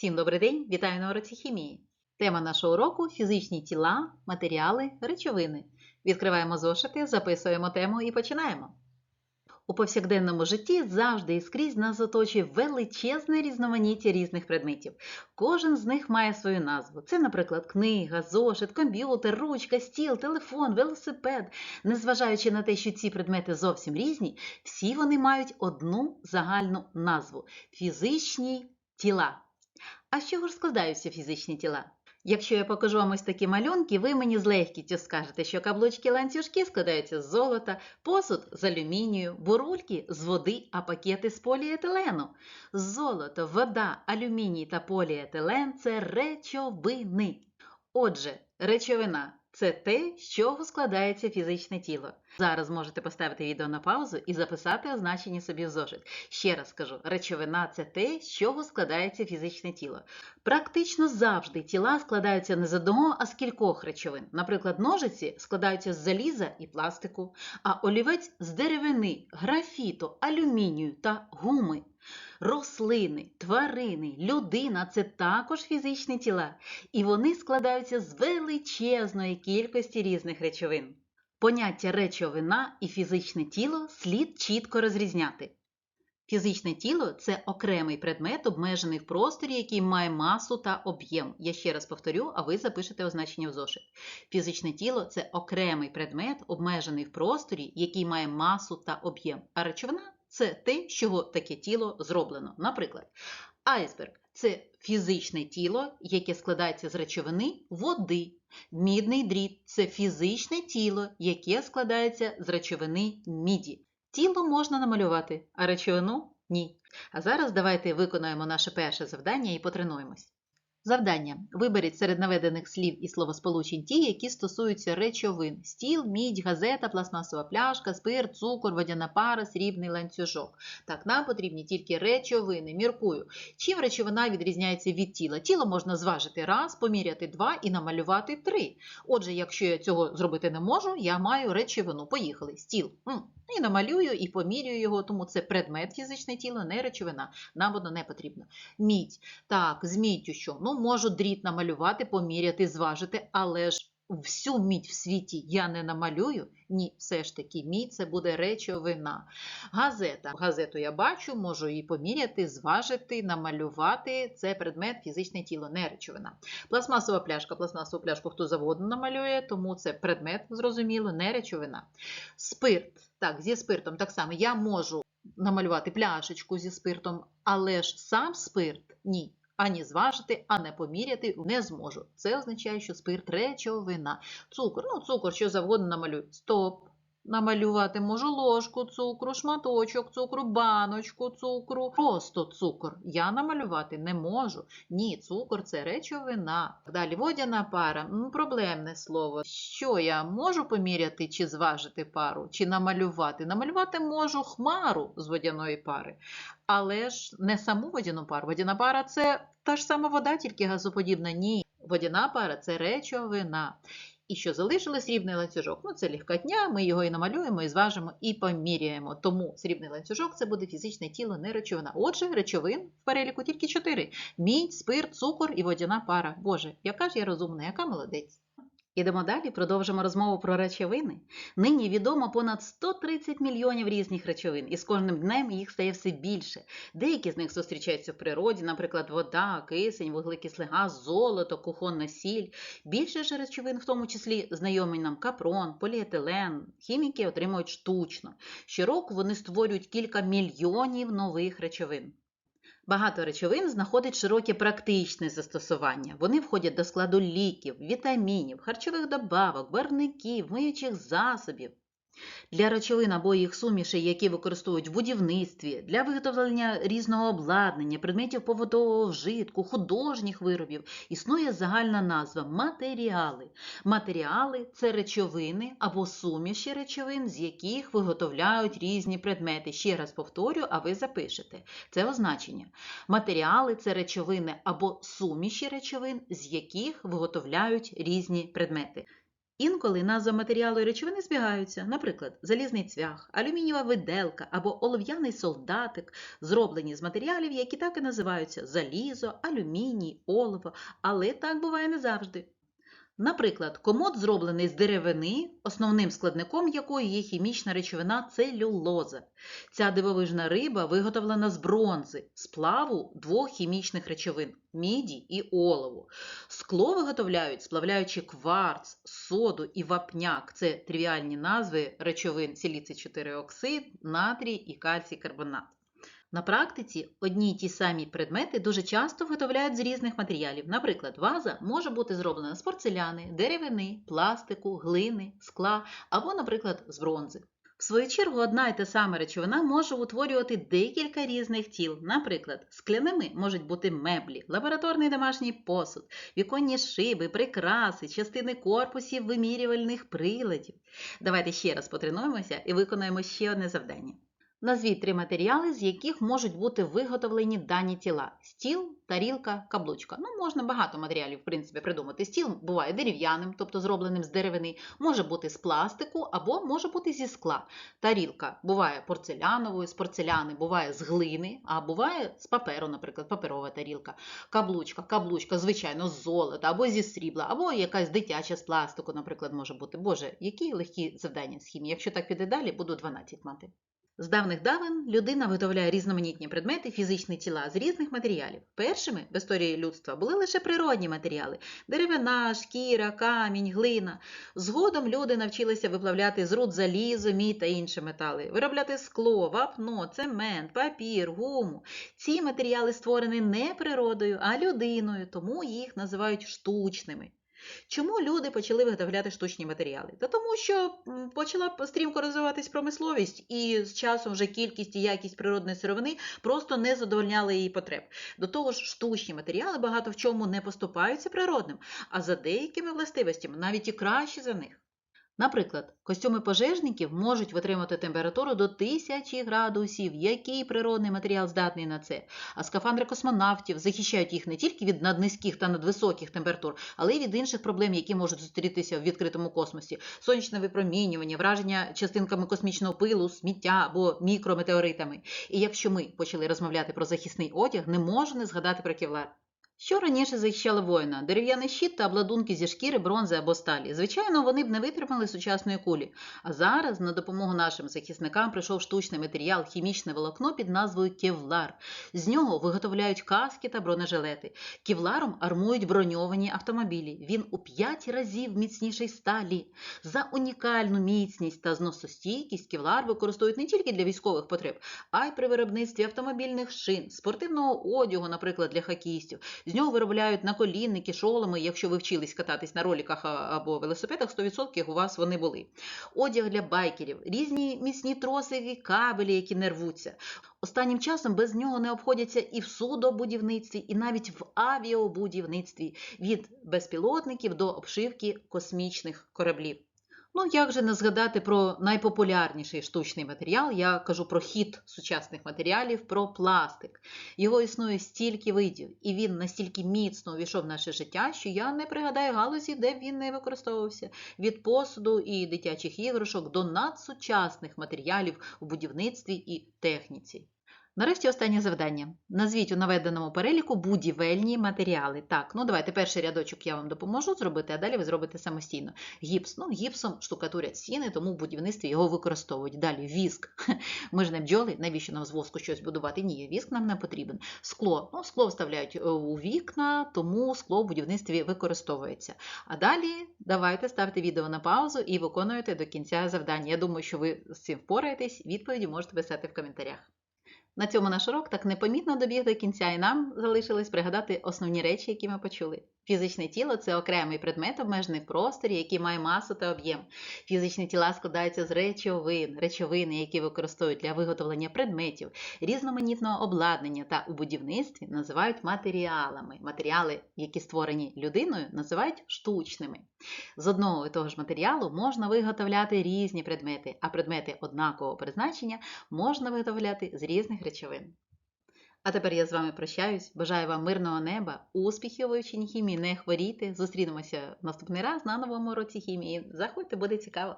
Всім добрий день! Вітаю на уроці хімії. Тема нашого уроку фізичні тіла, матеріали, речовини. Відкриваємо зошити, записуємо тему і починаємо. У повсякденному житті завжди і скрізь нас оточує величезне різноманіття різних предметів. Кожен з них має свою назву. Це, наприклад, книга, зошит, комп'ютер, ручка, стіл, телефон, велосипед. Незважаючи на те, що ці предмети зовсім різні, всі вони мають одну загальну назву фізичні тіла. А з чого ж складаються фізичні тіла? Якщо я покажу вам ось такі малюнки, ви мені з легкістю скажете, що каблучки ланцюжки складаються з золота, посуд з алюмінію, бурульки з води, а пакети з поліетилену. Золото, вода, алюміній та поліетилен це речовини. Отже, речовина це те, з чого складається фізичне тіло. Зараз можете поставити відео на паузу і записати означення собі в зошит. Ще раз скажу: речовина це те, з чого складається фізичне тіло. Практично завжди тіла складаються не з одного, а з кількох речовин. Наприклад, ножиці складаються з заліза і пластику, а олівець з деревини, графіту, алюмінію та гуми. Рослини, тварини, людина це також фізичні тіла, і вони складаються з величезної кількості різних речовин. Поняття речовина і фізичне тіло слід чітко розрізняти. Фізичне тіло це окремий предмет, обмежений в просторі, який має масу та об'єм. Я ще раз повторю, а ви запишете означення в зошит. Фізичне тіло це окремий предмет, обмежений в просторі, який має масу та об'єм. А речовина це те, з чого таке тіло зроблено. Наприклад, айсберг це фізичне тіло, яке складається з речовини води. Мідний дріт це фізичне тіло, яке складається з речовини міді. Тіло можна намалювати, а речовину ні. А зараз давайте виконаємо наше перше завдання і потренуємось. Завдання. Виберіть серед наведених слів і словосполучень ті, які стосуються речовин: стіл, мідь, газета, пластмасова пляшка, спирт, цукор, водяна пара, срібний ланцюжок. Так, нам потрібні тільки речовини. Міркую. Чим речовина відрізняється від тіла? Тіло можна зважити раз, поміряти два і намалювати три. Отже, якщо я цього зробити не можу, я маю речовину. Поїхали. Стіл. І намалюю, і помірюю його, тому це предмет фізичне тіло, не речовина. Нам воно не потрібно. Мідь. Так, з міддю що? Ну, можу дріт намалювати, поміряти, зважити, але ж всю мідь в світі я не намалюю. Ні, все ж таки, мідь це буде речовина. Газета. Газету я бачу, можу її поміряти, зважити, намалювати. Це предмет фізичне тіло, не речовина. Пластмасова пляшка. Пластмасову пляшку хто завгодно намалює, тому це предмет, зрозуміло, не речовина. Спирт. Так, зі спиртом так само я можу намалювати пляшечку зі спиртом, але ж сам спирт ні. Ані зважити, а не поміряти не зможу. Це означає, що спирт речовина. Цукор, ну цукор, що завгодно намалюю. Стоп. Намалювати можу ложку цукру, шматочок цукру, баночку цукру, просто цукор. Я намалювати не можу. Ні, цукор це речовина. Далі водяна пара проблемне слово. Що я можу поміряти чи зважити пару, чи намалювати? Намалювати можу хмару з водяної пари, але ж не саму водяну пару. Водяна пара це та ж сама вода, тільки газоподібна. Ні. Водяна пара це речовина. І що залишилось срібний ланцюжок? Ну, це легкотня, ми його і намалюємо, і зважимо, і поміряємо. Тому срібний ланцюжок це буде фізичне тіло, не речовина. Отже, речовин в переліку тільки чотири: мідь, спирт, цукор і водяна пара. Боже, яка ж я розумна, яка молодець. Ідемо далі, продовжимо розмову про речовини. Нині відомо понад 130 мільйонів різних речовин, і з кожним днем їх стає все більше. Деякі з них зустрічаються в природі, наприклад, вода, кисень, вуглекислий газ, золото, кухонна сіль. Більше ж речовин, в тому числі знайомі нам капрон, поліетилен, хіміки отримують штучно. Щороку вони створюють кілька мільйонів нових речовин. Багато речовин знаходить широке практичне застосування. Вони входять до складу ліків, вітамінів, харчових добавок, барвників, миючих засобів. Для речовин або їх сумішей, які використовують в будівництві, для виготовлення різного обладнання, предметів побутового вжитку, художніх виробів, існує загальна назва матеріали. Матеріали це речовини або суміші речовин, з яких виготовляють різні предмети. Ще раз повторю, а ви запишете. Це означення. Матеріали це речовини або суміші речовин, з яких виготовляють різні предмети. Інколи назва матеріалу і речовини збігаються, наприклад, залізний цвях, алюмінієва виделка або олов'яний солдатик, зроблені з матеріалів, які так і називаються залізо, алюміній, олово, але так буває не завжди. Наприклад, комод зроблений з деревини, основним складником якої є хімічна речовина целюлоза. Ця дивовижна риба виготовлена з бронзи, сплаву двох хімічних речовин міді і олову. Скло виготовляють, сплавляючи кварц, соду і вапняк. Це тривіальні назви речовин силіций 4 оксид, натрій і кальцій карбонат. На практиці одні й ті самі предмети дуже часто виготовляють з різних матеріалів. Наприклад, ваза може бути зроблена з порцеляни, деревини, пластику, глини, скла або, наприклад, з бронзи. В свою чергу, одна й та сама речовина може утворювати декілька різних тіл. Наприклад, скляними можуть бути меблі, лабораторний домашній посуд, віконні шиби, прикраси, частини корпусів вимірювальних приладів. Давайте ще раз потренуємося і виконаємо ще одне завдання. Назвіть три матеріали, з яких можуть бути виготовлені дані тіла: стіл, тарілка, каблучка. Ну, можна багато матеріалів, в принципі, придумати. Стіл буває дерев'яним, тобто зробленим з деревини, може бути з пластику або може бути зі скла. Тарілка буває порцеляновою, з порцеляни, буває з глини, а буває з паперу, наприклад, паперова тарілка. Каблучка, каблучка, звичайно, з золота або зі срібла, або якась дитяча з пластику, наприклад, може бути. Боже, які легкі завдання з хімії. Якщо так піде далі, буду 12 мати. З давних давен людина виготовляє різноманітні предмети, фізичні тіла з різних матеріалів. Першими в історії людства були лише природні матеріали деревина, шкіра, камінь, глина. Згодом люди навчилися виплавляти з руд залізо, мідь та інші метали, виробляти скло, вапно, цемент, папір, гуму. Ці матеріали створені не природою, а людиною, тому їх називають штучними. Чому люди почали виготовляти штучні матеріали? Та тому, що почала стрімко розвиватись промисловість, і з часом вже кількість і якість природної сировини просто не задовольняли її потреб. До того ж, штучні матеріали багато в чому не поступаються природним, а за деякими властивостями навіть і краще за них. Наприклад, костюми пожежників можуть витримати температуру до 1000 градусів, який природний матеріал здатний на це. А скафандри космонавтів захищають їх не тільки від наднизьких та надвисоких температур, але й від інших проблем, які можуть зустрітися в відкритому космосі: сонячне випромінювання, враження частинками космічного пилу, сміття або мікрометеоритами. І якщо ми почали розмовляти про захисний одяг, не можу не згадати про кевлар. Що раніше захищало воїна? Дерев'яний щит та обладунки зі шкіри, бронзи або сталі. Звичайно, вони б не витримали сучасної кулі. А зараз на допомогу нашим захисникам прийшов штучний матеріал, хімічне волокно під назвою кевлар. З нього виготовляють каски та бронежилети. Кевларом армують броньовані автомобілі. Він у 5 разів міцніший сталі. За унікальну міцність та зносостійкість кевлар використовують не тільки для військових потреб, а й при виробництві автомобільних шин, спортивного одягу, наприклад, для хокеїстів. З нього виробляють наколінники, шоломи. Якщо ви вчились кататись на роліках або велосипедах, 100% у вас вони були. Одяг для байкерів, різні міцні троси і кабелі, які не рвуться. Останнім часом без нього не обходяться і в судобудівництві, і навіть в авіабудівництві від безпілотників до обшивки космічних кораблів. Ну, як же не згадати про найпопулярніший штучний матеріал? Я кажу про хід сучасних матеріалів, про пластик. Його існує стільки видів, і він настільки міцно увійшов в наше життя, що я не пригадаю галузі, де він не використовувався. Від посуду і дитячих іграшок до надсучасних матеріалів у будівництві і техніці. Нарешті останнє завдання. Назвіть у наведеному переліку будівельні матеріали. Так, ну давайте перший рядочок я вам допоможу зробити, а далі ви зробите самостійно. Гіпс. Ну, гіпсом штукатурять стіни, тому в будівництві його використовують. Далі віск. Ми ж не бджоли, навіщо нам з воску щось будувати? Ні, віск нам не потрібен. Скло. Ну, скло вставляють е, у вікна, тому скло в будівництві використовується. А далі давайте ставте відео на паузу і виконуйте до кінця завдання. Я думаю, що ви з цим впораєтесь. Відповіді можете писати в коментарях. На цьому наш урок так непомітно добіг до кінця, і нам залишилось пригадати основні речі, які ми почули. Фізичне тіло це окремий предмет обмежений в просторі, який має масу та об'єм. Фізичні тіла складаються з речовин, речовини, які використовують для виготовлення предметів, різноманітного обладнання та у будівництві називають матеріалами. Матеріали, які створені людиною, називають штучними. З одного і того ж матеріалу можна виготовляти різні предмети, а предмети однакового призначення можна виготовляти з різних речовин. А тепер я з вами прощаюсь. Бажаю вам мирного неба, успіхів у хімії, не хворійте. Зустрінемося наступний раз на новому уроці хімії. Заходьте, буде цікаво.